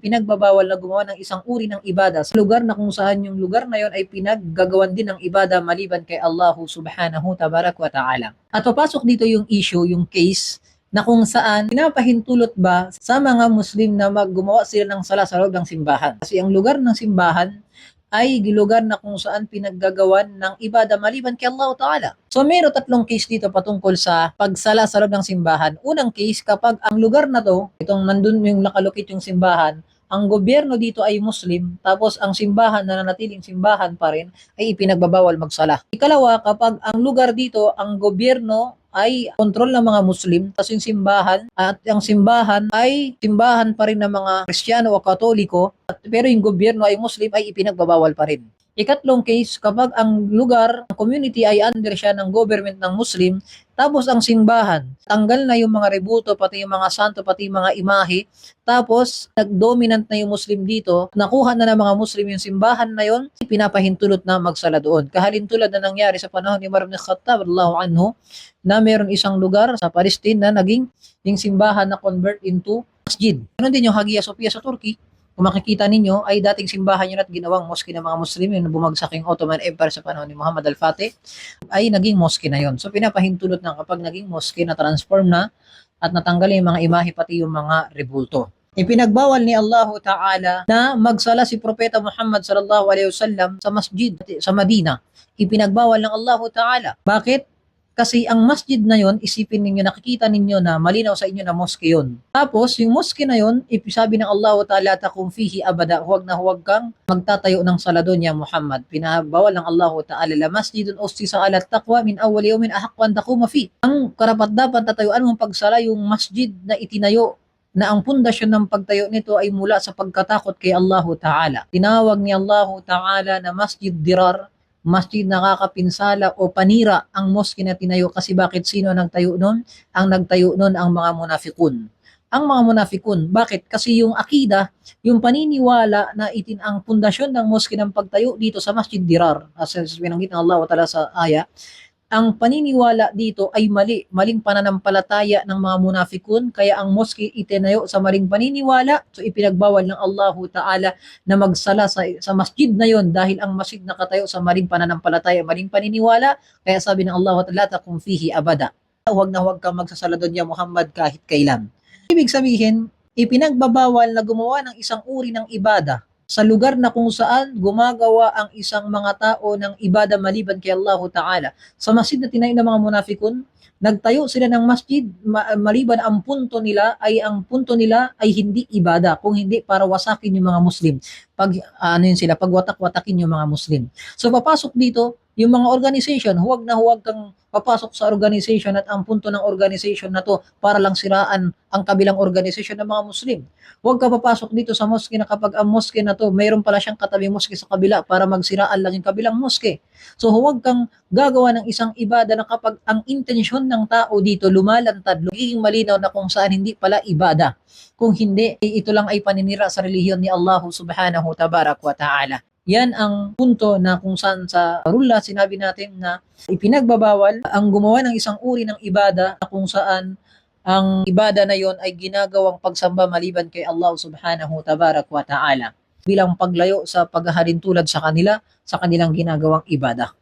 ipinagbabawal na gumawa ng isang uri ng ibada sa lugar na kung saan yung lugar na yon ay pinaggagawan din ng ibada maliban kay Allah subhanahu tabarak wa ta'ala. At papasok dito yung issue, yung case na kung saan pinapahintulot ba sa mga Muslim na maggumawa sila ng sala sa loob ng simbahan. Kasi ang lugar ng simbahan ay lugar na kung saan pinaggagawan ng ibada maliban kay Allah Ta'ala. So mayroon tatlong case dito patungkol sa pagsala sa loob ng simbahan. Unang case, kapag ang lugar na to, itong nandun yung nakalukit yung simbahan, ang gobyerno dito ay Muslim, tapos ang simbahan na nanatiling simbahan pa rin ay ipinagbabawal magsala. Ikalawa, kapag ang lugar dito, ang gobyerno ay kontrol ng mga Muslim, tapos yung simbahan, at ang simbahan ay simbahan pa rin ng mga Kristiyano o Katoliko, at, pero yung gobyerno ay Muslim ay ipinagbabawal pa rin. Ikatlong case, kapag ang lugar, ang community ay under siya ng government ng Muslim, tapos ang simbahan, tanggal na yung mga rebuto, pati yung mga santo, pati yung mga imahe, tapos nag-dominant na yung Muslim dito, nakuha na ng mga Muslim yung simbahan na yon, pinapahintulot na magsala doon. Kahalintulad na nangyari sa panahon ni Umar ibn Khattab, Allahu anhu, na meron isang lugar sa Palestine na naging yung simbahan na convert into masjid. Ganon din yung Hagia Sophia sa Turkey, kung makikita ninyo, ay dating simbahan yun at ginawang mosque ng mga Muslim, yung bumagsak yung Ottoman Empire sa panahon ni Muhammad al-Fatih, ay naging mosque na yon. So pinapahintulot na kapag naging mosque na transform na at natanggal yung mga imahe pati yung mga rebulto. Ipinagbawal ni Allah Ta'ala na magsala si Propeta Muhammad sallallahu alaihi wasallam sa masjid sa Madina. Ipinagbawal ng Allah Ta'ala. Bakit? Kasi ang masjid na yon, isipin ninyo, nakikita ninyo na malinaw sa inyo na mosque yon. Tapos, yung mosque na yon, ipisabi ng Allah Ta'ala, takum fihi abada, huwag na huwag kang magtatayo ng sala doon ya Muhammad. Pinabawal ng Allah Ta'ala, la masjidun ustisa ala taqwa min awwal yawmin ahaqwan takuma fi. Ang karapat dapat tatayuan mong pagsala yung masjid na itinayo na ang pundasyon ng pagtayo nito ay mula sa pagkatakot kay Allah Ta'ala. Tinawag ni Allah Ta'ala na masjid dirar, masjid nakakapinsala o panira ang mosque na tinayo kasi bakit sino nagtayo nun? Ang nagtayo nun ang mga munafikun. Ang mga munafikun, bakit? Kasi yung akida, yung paniniwala na itin ang pundasyon ng mosque ng pagtayo dito sa Masjid Dirar, as binanggit ng Allah Ta'ala sa aya, ang paniniwala dito ay mali, maling pananampalataya ng mga munafikun, kaya ang mosque itinayo sa maling paniniwala, so ipinagbawal ng Allah Ta'ala na magsala sa, sa masjid na yon dahil ang masjid nakatayo sa maling pananampalataya, maling paniniwala, kaya sabi ng Allah Ta'ala, takum fihi abada. Huwag na huwag kang magsasala doon ya Muhammad kahit kailan. Ibig sabihin, ipinagbabawal na gumawa ng isang uri ng ibada sa lugar na kung saan gumagawa ang isang mga tao ng ibada maliban kay Allah Ta'ala. Sa masjid na tinayo ng mga munafikun, nagtayo sila ng masjid ma- maliban ang punto nila ay ang punto nila ay hindi ibada kung hindi para wasakin yung mga Muslim pag ano yun sila pagwatak-watakin yung mga Muslim. So papasok dito yung mga organization huwag na huwag kang papasok sa organization at ang punto ng organization na to para lang siraan ang kabilang organization ng mga Muslim. Huwag ka papasok dito sa mosque na kapag ang mosque na to mayroon pala siyang katabi mosque sa kabila para magsiraan lang yung kabilang mosque. So huwag kang gagawa ng isang ibada na kapag ang intensyon ng tao dito lumalantad, magiging malinaw na kung saan hindi pala ibada. Kung hindi, ito lang ay paninira sa relihiyon ni Allah subhanahu tabarak wa ta'ala. Yan ang punto na kung saan sa rula sinabi natin na ipinagbabawal ang gumawa ng isang uri ng ibada na kung saan ang ibada na yon ay ginagawang pagsamba maliban kay Allah subhanahu tabarak wa ta'ala bilang paglayo sa paghahalin tulad sa kanila sa kanilang ginagawang ibada.